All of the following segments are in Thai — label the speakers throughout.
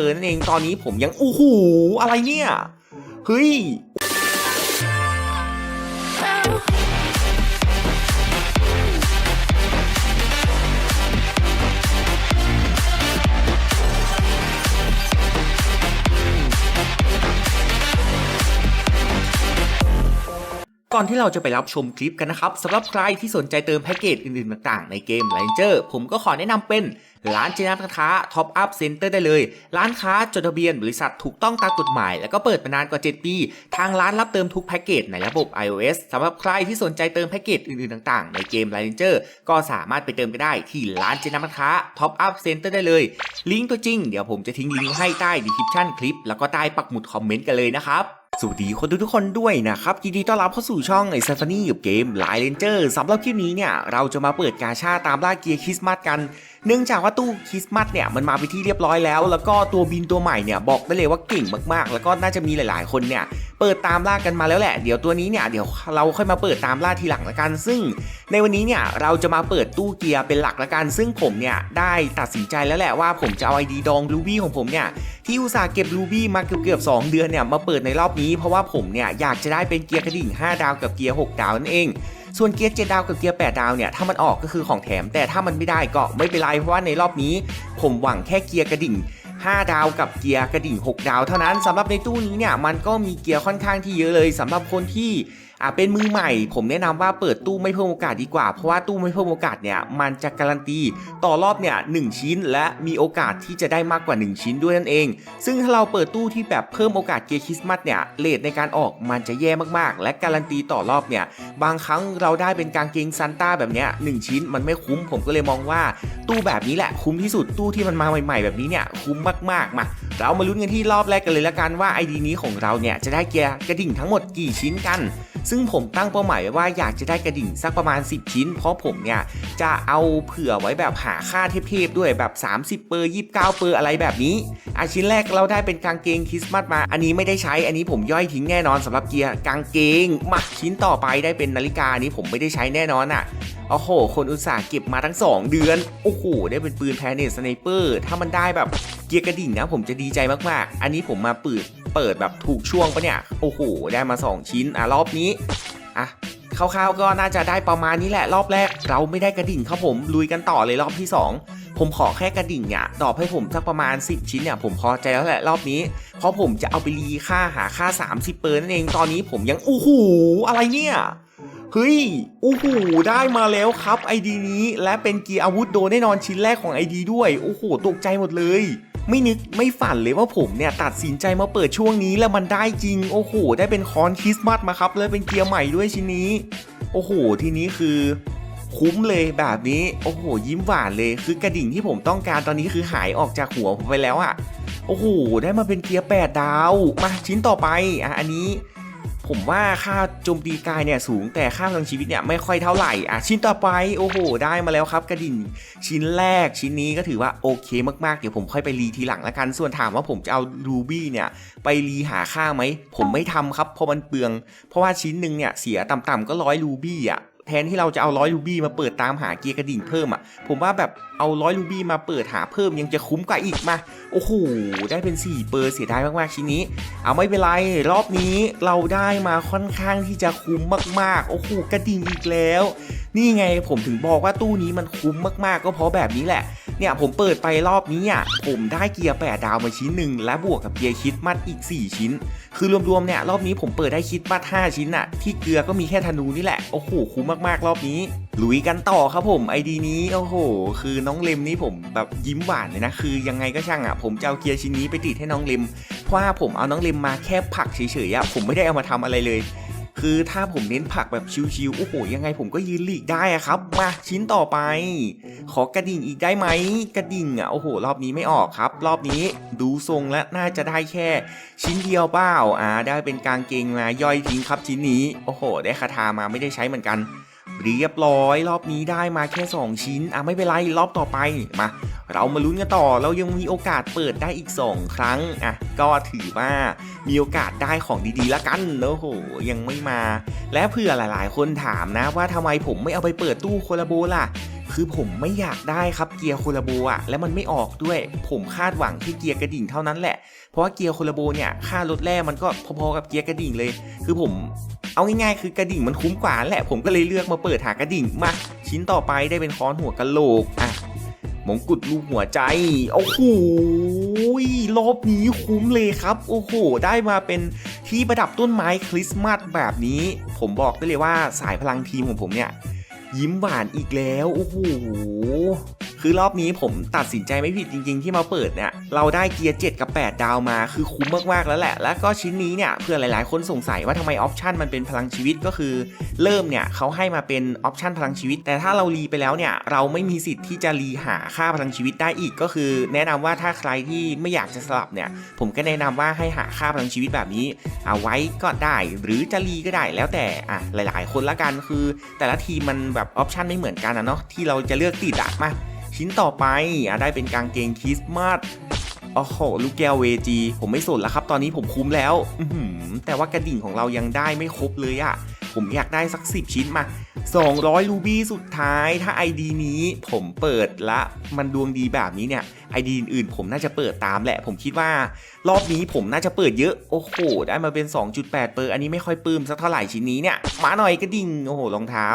Speaker 1: เปอร์นั่นเองตอนนี้ผมยังโอ้โหอะไรเนี่ยเฮ้ย ก่อนที่เราจะไปรับชมคลิปกันนะครับสำหรับใครที่สนใจเติมแพ็กเกจอื่นๆ ต่างๆ ในเกม Ranger ผมก็ขอแนะนำเป็นร้านเจนัทค้าท็อปอัพเซ็นเตอร์ได้เลย ร้านค้าจดทะเบียนบริษัทถูกต้องตามกฎหมาย แล้วก็เปิดมานานกว่า 7 ปี ทางร้านรับเติมทุกแพ็กเกจในระบบ iOS สำหรับใครที่สนใจเติมแพ็กเกจอื่นๆ ต่างๆ ในเกม Ranger ก็สามารถไปเติมกันได้ที่ร้านเจนัทค้าท็อปอัพเซ็นเตอร์ได้เลย ลิงก์ตัวจริงเดี๋ยวผมจะทิ้งลิงก์ให้ใต้ดีคริปชั่นคลิปแล้วก็ใต้ปักหมุดคอมเมนต์กันเลยนะครับ สวัสดีคนทุกคนด้วยนะครับยินดีต้อนรับเข้าสู่ช่องไอซัฟานี่กับเกมไลเลนเจอร์สำหรับคลิปนี้เนี่ย เราจะมาเปิดกาชาตามล่าเกียร์คริสต์มาสกัน เนื่องจากว่าตู้คริสต์มาสเนี่ย มันมาไปที่เรียบร้อยแล้ว แล้วก็ตัวบินตัวใหม่เนี่ย บอกได้เลยว่าเก่งมากๆ แล้วก็น่าจะมีหลายๆ คนเนี่ย เปิดตามล่ากันมาแล้วแหละ เดี๋ยวตัวนี้เนี่ยเดี๋ยวเราค่อยมาเปิดตามล่าทีหลังละกัน ซึ่งในวันนี้เนี่ยเราจะมาเปิดตู้เกียร์เป็นหลักละกัน ซึ่งผมเนี่ยได้ตัดสินใจแล้วแหละว่าผมจะเอาไอดีดองรูบี้ของผมเนี่ยที่อุตส่าห์เก็บรูบี้มาเกือบๆ2เดือนเนี่ยมาเปิดในรอบนี้เพราะว่าผมเนี่ยอยากจะได้เป็นเกียร์กระดิ่ง 5 ดาวกับเกียร์ 6 ดาวนั่นเองส่วนเกียร์7ดาวกับเกียร์8ดาวเนี่ยถ้ามันออกก็คือของแถมแต่ถ้ามันไม่ได้ก็ไม่เป็นไรเพราะว่าในรอบนี้ ผมหวังแค่เกียร์กระดิ่ง 5 ดาวกับเกียร์กระดิ่ง 6 ดาว เท่านั้นสำหรับในตู้นี้เนี่ยมันก็มีเกียร์ค่อนข้างที่เยอะเลยสำหรับคนที่ อ่าเป็นมือใหม่ ผมแนะนำว่าเปิดตู้ไม่เพิ่มโอกาสดีกว่า เพราะว่าตู้ไม่เพิ่มโอกาสเนี่ยมันจะการันตีต่อรอบเนี่ยหชิ้น และมีโอกาสที่จะได้มากกว่า 1 ชิ้นด้วยนั่นเอง ซึ่งถ้าเราเปิดตู้ที่แบบเพิ่มโอกาสเกียร์คริสต์มาสเนี่ยเลทในการออกมันจะแย่มากๆ และการันตีต่อรอบเนี่ยบางครั้งเราได้เป็นกางเกงซันต้าแบบเนี้ยหนึ่งชิ้นมันไม่คุ้ม ผมก็เลยมองว่าตู้แบบนี้แหละคุ้มที่สุดตู้ที่มันมาใหม่ ๆ แบบนี้เนี่ยคุ้มมากๆมาเรามาลุ้นกันที่รอบแรกกันเลยละกันว่าไอดีนี้ของเราเนี่ยจะได้เกียร์กระดิ่งทั้งหมดกี่ชิ้นกันซึ่งผมตั้งเป้าหมายไว้ว่าอยากจะได้กระดิ่งสักประมาณ 10 ชิ้น เพราะผมเนี่ยจะเอาเผื่อไว้แบบหาค่าเทพๆด้วยแบบ 30 เปอร์ 29 เปอร์อะไรแบบนี้อะชิ้นแรกเราได้เป็นกางเกงคริสต์มาสมา อันนี้ไม่ได้ใช้ อันนี้ผมย่อยทิ้งแน่นอนสำหรับเกียร์กางเกงมาชิ้นต่อไปได้เป็นนาฬิกาอันนี้ผมไม่ได้ใช้แน่นอนอะโอ้โห คนอุตส่าห์เก็บมาทั้ง 2 เดือน โอ้โห ได้เป็นปืนแพนเนตสไนเปอร์ ถ้ามันได้แบบ เกียร์กระดิ่งนะผมจะดีใจมากๆ อันนี้ผมมาเปิดเปิดแบบถูกช่วงปะเนี่ย โอ้โห ได้มา 2 ชิ้น อะ รอบนี้ อะคร่าวๆก็น่าจะได้ประมาณนี้แหละรอบแรก เราไม่ได้กระดิ่งครับผมลุยกันต่อเลยรอบที่ 2 ผมขอแค่กระดิ่งเนี่ยตอบให้ผมสักประมาณ 10 ชิ้นเนี่ยผมพอใจแล้วแหละรอบนี้ เพราะผมจะเอาไปรีค่าหาค่า 30 เปอร์นั่นเองตอนนี้ผมยังโอ้โหอะไรเนี่ยเฮ้ยโอ้โหได้มาแล้วครับไอดีนี้ และเป็นเกียร์อาวุธโดนแน่นอนชิ้นแรกของไอดีด้วยโอ้โหตกใจหมดเลย ไม่นึกไม่ฝันเลยว่าผมเนี่ยตัดสินใจมาเปิดช่วงนี้แล้วมันได้จริง โอ้โห ได้เป็นคอนคริสต์มาสมาครับแล้วเป็นเกียร์ใหม่ด้วยชิ้นนี้ โอ้โห ทีนี้คือคุ้มเลยแบบนี้โอ้โห ยิ้มหวานเลยคือกระดิ่งที่ผมต้องการตอนนี้คือหายออกจากหัวผมไปแล้วอะโอ้โห ได้มาเป็นเกียร์8ดาว มาชิ้นต่อไปอะอันนี้ ผมว่าค่าโจมตีกายเนี่ยสูงแต่ค่าพลังชีวิตเนี่ยไม่ค่อยเท่าไหร่อะชิ้นต่อไปโอ้โห ได้มาแล้วครับกระดิ่งชิ้นแรกชิ้นนี้ก็ถือว่าโอเคมากๆ เดี๋ยวผมค่อยไปรีทีหลังละกัน ส่วนถามว่าผมจะเอารูบี้เนี่ยไปรีหาค่าไหม ผมไม่ทำครับเพราะมันเปลือง เพราะว่าชิ้นหนึ่งเนี่ยเสียต่ำๆก็ร้อยรูบี้อะ แทนที่เราจะเอาร้อยรูบี้มาเปิดตามหาเกียร์กระดิ่งเพิ่มอะ ผมว่าแบบเอาร้อยรูบี้มาเปิดหาเพิ่มยังจะคุ้มกว่าอีกมา โอ้โห ได้เป็น 4 เปอร์เสียดายมากๆชิ้นนี้ เอาไม่เป็นไร รอบนี้เราได้มาค่อนข้างที่จะคุ้มมากๆ โอ้โห กระดิ่งอีกแล้ว นี่ไงผมถึงบอกว่าตู้นี้มันคุ้มมากๆ ก็เพราะแบบนี้แหละ เนี่ยผมเปิดไปรอบนี้อะผมได้เกียร์8ดาวมาชิ้นหนึ่งและบวกกับเกียร์คิดมัดอีก 4 ชิ้น คือรวมๆเนี่ยรอบนี้ผมเปิดได้คิดมัด 5 ชิ้นอะที่เกลือก็มีแค่ธนูนี่แหละโอ้โหคุ้มมากๆ รอบนี้ลุยกันต่อครับผมไอดีนี้โอ้โห คือน้องเลมนี่ผมแบบยิ้มหวานเลยนะคือยังไงก็ช่างอะผมจะเอาเกียร์ชิ้นนี้ไปติดให้น้องเลมเพราะว่าผมเอาน้องเลมมาแค่ผักเฉยๆอะผมไม่ได้เอามาทำอะไรเลย คือถ้าผมเน้นผักแบบชิวๆโอ้โหยังไงผมก็ยืนหลีกได้อะครับ มาชิ้นต่อไป ขอกระดิ่งอีกได้ไหมกระดิ่งอะโอ้โห รอบนี้ไม่ออกครับ รอบนี้ดูทรงและน่าจะได้แค่ ชิ้นเดียวเปล่าอ่าได้เป็นกางเกงมาย่อยทิ้งครับชิ้นนี้โอ้โห ได้คาถามาไม่ได้ใช้เหมือนกัน เรียบร้อย รอบนี้ได้มาแค่ 2 ชิ้น อะไม่เป็นไร รอบต่อไปมาเรามาลุ้นกันต่อเรายังมีโอกาสเปิดได้อีก 2 ครั้งอะก็ถือว่ามีโอกาสได้ของดีๆละกันโอ้โหยังไม่มา และเผื่อหลายๆ คนถามนะว่าทำไมผมไม่เอาไปเปิดตู้โคลาโบล่ะ คือผมไม่อยากได้ครับเกียร์โคลาโบอะแล้วมันไม่ออกด้วย ผมคาดหวังที่เกียร์กระดิ่งเท่านั้นแหละ เพราะว่าเกียร์โคลาโบเนี่ยค่ารถแรกมันก็พอๆกับเกียร์กระดิ่งเลย คือผมเอาง่ายๆคือกระดิ่งมันคุ้มกว่าแหละ ผมก็เลยเลือกมาเปิดหากระดิ่งมาชิ้นต่อไปได้เป็นค้อนหัวกะโหลกอะมงกุฎลูกหัวใจ โอ้โหรอบนี้คุ้มเลยครับ โอ้โห ได้มาเป็นที่ประดับต้นไม้คริสต์มาสแบบนี้ ผมบอกได้เลยว่าสายพลังทีมของผมเนี่ย ยิ้มหวานอีกแล้วโอ้โหคือรอบนี้ผมตัดสินใจไม่ผิดจริง ๆ ที่มาเปิดเนี่ยเราได้เกียร์ 7 กับ 8 ดาวมาคือคุ้มมากๆแล้วแหละ แล้วก็ชิ้นนี้เนี่ยเพื่อหลายๆ คนสงสัยว่าทำไมออปชันมันเป็นพลังชีวิตก็คือ เริ่มเนี่ยเขาให้มาเป็นออปชันพลังชีวิต แต่ถ้าเรารีไปแล้วเนี่ยเราไม่มีสิทธิ์ที่จะรีหาค่าพลังชีวิตได้อีกก็คือ แนะนำว่าถ้าใครที่ไม่อยากจะสลับเนี่ยผมก็แนะนำว่าให้หาค่าพลังชีวิตแบบนี้ เอาไว้ก็ได้ หรือจะรีก็ได้แล้วแต่อะหลาย ๆ คนละกันคือ แต่ละทีมมันแบบออปชันไม่เหมือนกันนะเนาะที่เราจะเลือกติดอะมาชิ้นต่อไปอะได้เป็นกางเกงคริสต์มาสโอ้โหลูกแก้วเวจีผมไม่สนแล้วครับ ตอนนี้ผมคุ้มแล้วแต่ว่ากระดิ่งของเรายังได้ไม่ครบเลยอะผมอยากได้สัก 10 ชิ้นมา 200 รูบี้สุดท้ายถ้า ID นี้ผมเปิดละมันดวงดีแบบนี้เนี่ย ID อื่นๆผมน่าจะเปิดตามแหละ ผมคิดว่ารอบนี้ผมน่าจะเปิดเยอะ โอ้โห ได้มาเป็น 2.8 เปอร์ อันนี้ไม่ค่อยปลื้มสักเท่าไหร่ชิ้นนี้เนี่ย มาหน่อยกระดิ่ง โอ้โหรองเท้า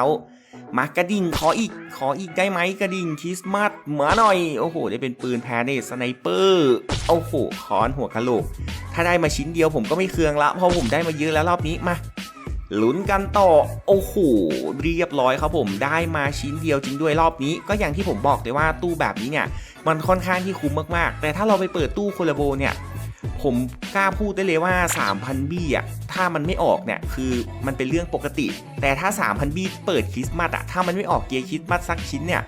Speaker 1: มากระดิ่งขออีกขออีกได้ไหมกระดิ่งคริสต์มาสมาหน่อยโอ้โห ได้เป็นปืนแพนเนสไนเปอร์โอ้โหคอนหัวกะโหลก ถ้าได้มาชิ้นเดียวผมก็ไม่เคืองละเพราะผมได้มาเยอะแล้วรอบนี้มาลุ้นกันต่อ โอ้โห เรียบร้อยครับผมได้มาชิ้นเดียวจริงด้วยรอบนี้ ก็อย่างที่ผมบอกเลยว่าตู้แบบนี้เนี่ย มันค่อนข้างที่คุ้มมากๆ แต่ถ้าเราไปเปิดตู้โคลาโบเนี่ย ผมกล้าพูดได้เลยว่า 3,000 บี้อะถ้ามันไม่ออกเนี่ยคือมันเป็นเรื่องปกติ แต่ถ้า 3,000 บี้เปิดคริสต์มาสอะถ้ามันไม่ออกเกียร์คริสต์มาสสักชิ้นเนี่ย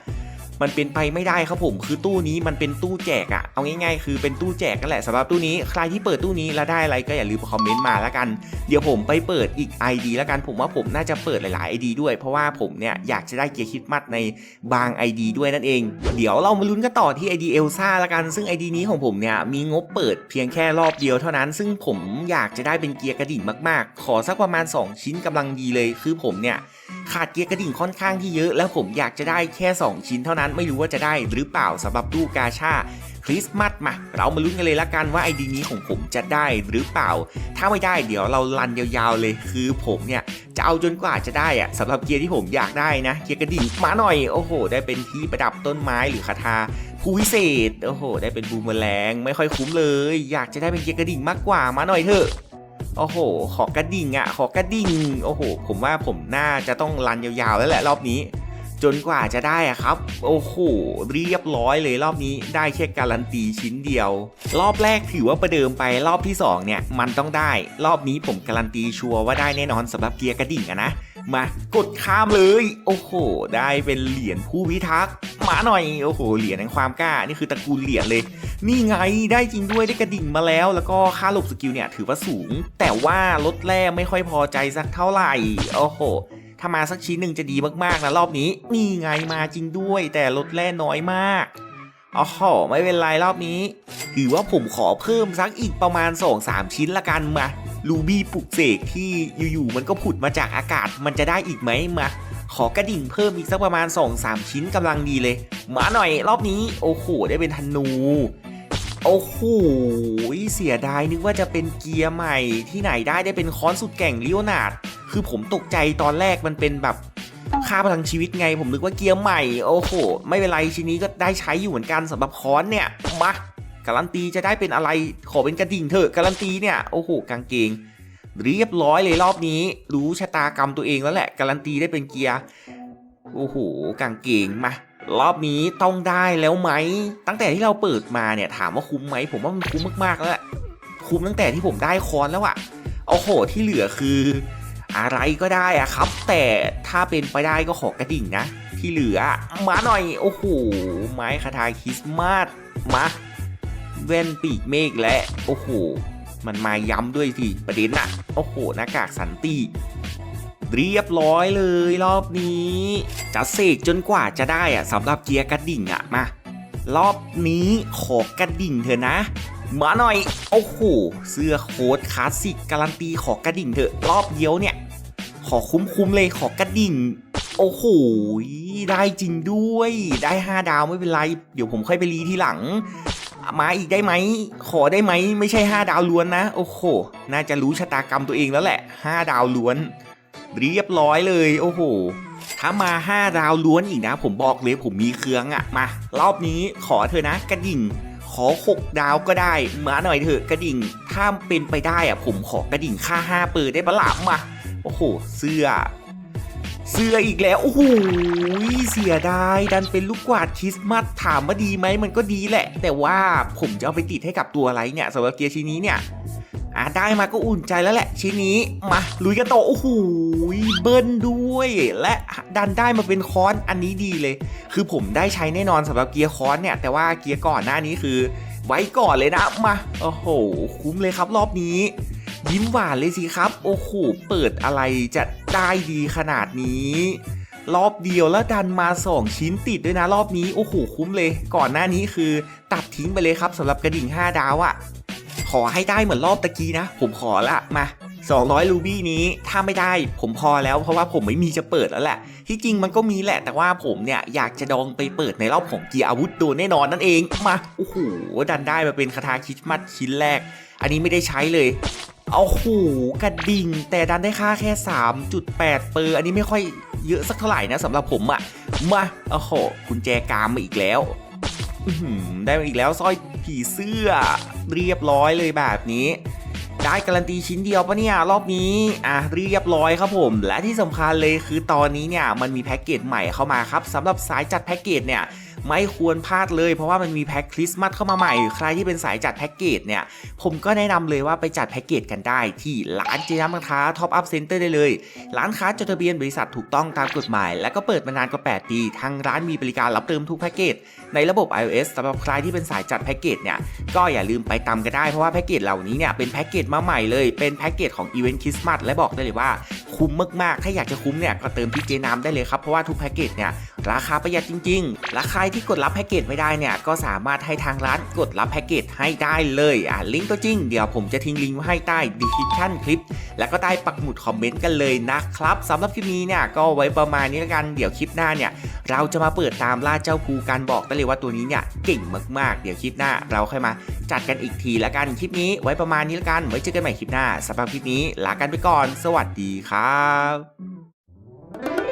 Speaker 1: มันเป็นไปไม่ได้ครับผม คือตู้นี้มันเป็นตู้แจกอะเอาง่ายๆ คือเป็นตู้แจกกันแหละสำหรับตู้นี้ใครที่เปิดตู้นี้แล้วได้อะไรก็อย่าลืมคอมเมนต์มาแล้วกัน เดี๋ยวผมไปเปิดอีก ID แล้วกันผมว่าผมน่าจะเปิดหลายๆ ID ด้วย เพราะว่าผมเนี่ยอยากจะได้เกียร์คริสต์มาสในบาง ID ด้วยนั่นเอง เดี๋ยวเรามาลุ้นกันต่อที่ ID เอลซ่าละกันซึ่ง ID นี้ของผมเนี่ยมีงบเปิดเพียงแค่รอบเดียวเท่านั้น ซึ่งผมอยากจะได้เป็นเกียร์กระดิ่งมากๆ ขอสักประมาณ 2 ชิ้นกำลังดีเลยคือผมเนี่ย ขาดเกียร์กระดิ่งค่อนข้างที่เยอะ แล้วผมอยากจะได้แค่ 2 ชิ้นเท่านั้นไม่รู้ว่าจะได้หรือเปล่าสำหรับตู้กาชาคริสต์มาสมา เรามาลุ้นกันเลยละกันว่าไอดีนี้ของผมจะได้หรือเปล่า ถ้าไม่ได้เดี๋ยวเราลันยาวๆเลยคือผมเนี่ยจะเอาจนกว่าจะได้อะสำหรับเกียร์ที่ผมอยากได้นะ เกียร์กระดิ่งมาหน่อย โอ้โห ได้เป็นที่ประดับต้นไม้หรือคาถาผู้วิเศษ โอ้โห ได้เป็นบูมเมอแรงไม่ค่อยคุ้มเลย อยากจะได้เป็นเกียร์กระดิ่งมากกว่ามาหน่อยเถอะ โอ้โห ขอกระดิ่งอะ่ะ ขอกระดิ่ง โอ้โห ผมว่าผมน่าจะต้องรันยาวๆแล้วแหละรอบนี้ จนกว่าจะได้อะครับ โอ้โห เรียบร้อยเลยรอบนี้ได้แค่การันตีชิ้นเดียว รอบแรกถือว่าประเดิมไปรอบที่สองเนี่ย มันต้องได้ รอบนี้ผมการันตีชัวร์ว่าได้แน่นอนสำหรับเกียร์กระดิ่งอะนะ มากดข้ามเลย โอ้โห ได้เป็นเหรียญผู้พิทักษ์ มาหน่อยโอ้โหเหรียญแห่งความกล้านี่คือตระกูลเหรียญเลย นี่ไงได้จริงด้วยได้กระดิ่งมาแล้ว แล้วก็ค่าหลบสกิลเนี่ยถือว่าสูง แต่ว่ารถแร่ไม่ค่อยพอใจสักเท่าไหร่โอ้โหถ้ามาสักชิ้นหนึ่งจะดีมากๆนะรอบนี้นี่ไงมาจริงด้วย แต่รถแร่น้อยมากอ๋อไม่เป็นไรรอบนี้ถือว่าผมขอเพิ่มสักอีกประมาณ 2-3 ชิ้นละกันมาลูบี้ปลุกเสกที่อยู่ๆมันก็ผุดมาจากอากาศมันจะได้อีกไหมมา ขอกระดิ่งเพิ่มอีกสักประมาณ 2-3 ชิ้นกำลังดีเลย มาหน่อยรอบนี้ โอ้โห ได้เป็นธนู โอ้โห เสียดายนึกว่าจะเป็นเกียร์ใหม่ที่ไหนได้ได้เป็นค้อนสุดแก่งลิโอนาดคือผมตกใจตอนแรกมันเป็นแบบค่าพลังชีวิตไง ผมนึกว่าเกียร์ใหม่ โอ้โห ไม่เป็นไรชิ้นนี้ก็ได้ใช้อยู่เหมือนกันสำหรับค้อนเนี่ยมาการันตีจะได้เป็นอะไรขอเป็นกระดิ่งเถอะการันตีเนี่ยโอ้โหกางเกง เรียบร้อยเลยรอบนี้ รู้ชะตากรรมตัวเองแล้วแหละ การันตีได้เป็นเกียร์โอ้โหกางเกงมารอบนี้ต้องได้แล้วไหม ตั้งแต่ที่เราเปิดมาเนี่ยถามว่าคุ้มไหมผมว่ามันคุ้มมากๆแล้วแหละคุ้มตั้งแต่ที่ผมได้คอนแล้วอะโอ้โหที่เหลือคืออะไรก็ได้อะครับ แต่ถ้าเป็นไปได้ก็ขอกระดิ่งนะ ที่เหลือมาหน่อยโอ้โหไม้คาถาคริสต์มาสมาแว่นปีกเมฆและ โอ้โห มันมาย้ำด้วยสิประเด็นอะโอ้โหหน้ากากสันติเรียบร้อยเลยรอบนี้ จะเสกจนกว่าจะได้อะสำหรับเกียร์กระดิ่งอะมารอบนี้ขอกระดิ่งเถอะนะ มาหน่อย โอ้โห เสื้อโค้ทคลาสสิกการันตีขอกระดิ่งเถอะรอบเดียวเนี่ย ขอคุ้มๆเลยขอกระดิ่ง โอ้โห ได้จริงด้วย ได้ 5 ดาวไม่เป็นไร เดี๋ยวผมค่อยไปรีทีหลัง มาอีกได้ไหม ขอได้ไหม ไม่ใช่ 5 ดาวล้วนนะ โอ้โห น่าจะรู้ชะตากรรมตัวเองแล้วแหละ 5 ดาวล้วน เรียบร้อยเลย โอ้โห ถ้ามา 5 ดาวล้วนอีกนะ ผมบอกเลยผมมีเครื่องอะมา รอบนี้ขอเธอนะ กระดิ่ง ขอ 6 ดาวก็ได้ มาหน่อยเถอะกระดิ่ง ถ้าเป็นไปได้อะผมขอกระดิ่งค่า 5 เปิดได้ปะล่ะมา โอ้โห เสื้อ เสื้ออีกแล้วโอ้โหเสียดายดันเป็นลูกกวาดคริสต์มาสถามว่าดีไหมมันก็ดีแหละ แต่ว่าผมจะเอาไปติดให้กับตัวอะไรเนี่ยสำหรับเกียร์ชิ้นนี้เนี่ยอ่าได้มาก็อุ่นใจแล้วแหละ ชิ้นนี้มาลุยกันต่อโอ้โหเบิ้ลด้วย และดันได้มาเป็นคอนอันนี้ดีเลย คือผมได้ใช้แน่นอนสำหรับเกียร์คอนเนี่ยแต่ว่าเกียร์ก่อนหน้านี้คือ ไว้ก่อนเลยนะมาโอ้โหคุ้มเลยครับรอบนี้ ยิ้มหวานเลยสิครับ โอ้โห เปิดอะไรจะได้ดีขนาดนี้ รอบเดียวแล้วดันมา 2 ชิ้นติดด้วยนะรอบนี้ โอ้โห คุ้มเลย ก่อนหน้านี้คือตัดทิ้งไปเลยครับสำหรับกระดิ่ง 5 ดาวอะขอให้ได้เหมือนรอบตะกี้นะ ผมขอละมา200 รูบี้นี้ถ้าไม่ได้ผมพอแล้วเพราะว่าผมไม่มีจะเปิดแล้วแหละ ที่จริงมันก็มีแหละ แต่ว่าผมเนี่ยอยากจะดองไปเปิดในรอบของเกียร์อาวุธโดนแน่นอนนั่นเองมาโอ้โหดันได้มาเป็นคาถาคิสมาสชิ้นแรก อันนี้ไม่ได้ใช้เลยโอ้โหกระดิ่ง แต่ดันได้ค่าแค่ 3.8 เปอร์ อันนี้ไม่ค่อยเยอะสักเท่าไหร่นะสำหรับผมอะมาโอ้โหกุญแจกามมาอีกแล้วได้มาอีกแล้วสร้อยผีเสื้อ เรียบร้อยเลยแบบนี้ ได้การันตีชิ้นเดียวปะเนี่ย รอบนี้อะเรียบร้อยครับผม และที่สำคัญเลยคือตอนนี้เนี่ยมันมีแพ็กเกจใหม่เข้ามาครับสำหรับสายจัดแพ็กเกจเนี่ย ไม่ควรพลาดเลย เพราะว่ามันมีแพ็คคริสต์มาสเข้ามาใหม่ ใครที่เป็นสายจัดแพ็กเกจเนี่ย ผมก็แนะนำเลยว่าไปจัดแพ็กเกจกันได้ที่ร้านเจน้ำค้าท็อปอัพเซ็นเตอร์ได้เลย ร้านค้าจดทะเบียนบริษัทถูกต้องตามกฎหมาย และก็เปิดมานานกว่า 8 ปี ทางร้านมีบริการรับเติมทุกแพ็กเกจในระบบ iOS สำหรับใครที่เป็นสายจัดแพ็กเกจเนี่ยก็อย่าลืมไปตามกันได้เพราะว่าแพ็กเกจเหล่านี้เนี่ยเป็นแพ็กเกจมาใหม่เลยเป็นแพ็กเกจของอีเวนต์คริสต์มาสและบอกได้เลยว่าคุ้มมากๆถ้าอยากจะคุ้มเนี่ยก็เติมที่เจน้ำได้เลยครับเพราะว่าทุกแพ็กเกจเนี่ยราคาประหยัดจริงๆและใครที่กดรับแพ็กเกจไม่ได้เนี่ยก็สามารถให้ทางร้านกดรับแพ็กเกจให้ได้เลยอะลิงก์ตัวจริง เดี๋ยวผมจะทิ้งลิงก์ไว้ให้ใต้ดีคริปชั่นคลิป แล้วก็ใต้ปักหมุดคอมเมนต์กันเลยนะครับสำหรับคลิปนี้เนี่ยก็ไว้ประมาณนี้แล้วกันเดี๋ยวคลิปหน้าเนี่ยเราจะมาเปิดตามล่าเจ้าภูการบอกได้เลยว่าตัวนี้เนี่ยเก่งมากๆ เดี๋ยวคลิปหน้าเราค่อยมาจัดกันอีกทีแล้วกันคลิปนี้ ไว้ประมาณนี้แล้วกันไว้เจอกันใหม่คลิปหน้าสำหรับคลิปนี้ลากันไปก่อน สวัสดีครับ